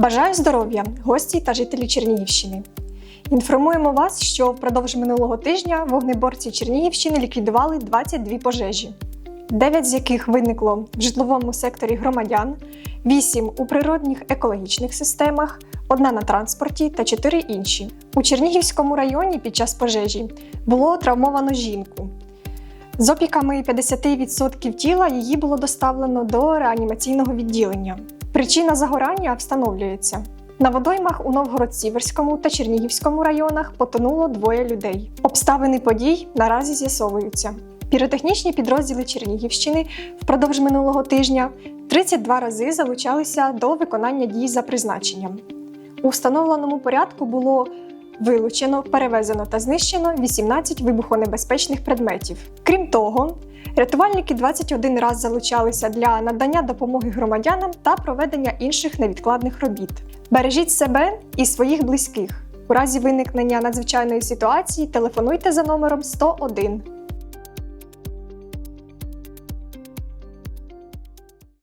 Бажаю здоров'я, гості та жителі Чернігівщини. Інформуємо вас, що впродовж минулого тижня вогнеборці Чернігівщини ліквідували 22 пожежі, 9 з яких виникло в житловому секторі громадян, 8 у природних екологічних системах, одна на транспорті та 4 інші. У Чернігівському районі під час пожежі було травмовано жінку. З опіками 50% тіла її було доставлено до реанімаційного відділення. Причина загорання встановлюється. На водоймах у Новгород-Сіверському та Чернігівському районах потонуло двоє людей. Обставини подій наразі з'ясовуються. Піротехнічні підрозділи Чернігівщини впродовж минулого тижня 32 рази залучалися до виконання дій за призначенням. У встановленому порядку було вилучено, перевезено та знищено 18 вибухонебезпечних предметів. Крім того, рятувальники 21 раз залучалися для надання допомоги громадянам та проведення інших невідкладних робіт. Бережіть себе і своїх близьких. У разі виникнення надзвичайної ситуації телефонуйте за номером 101.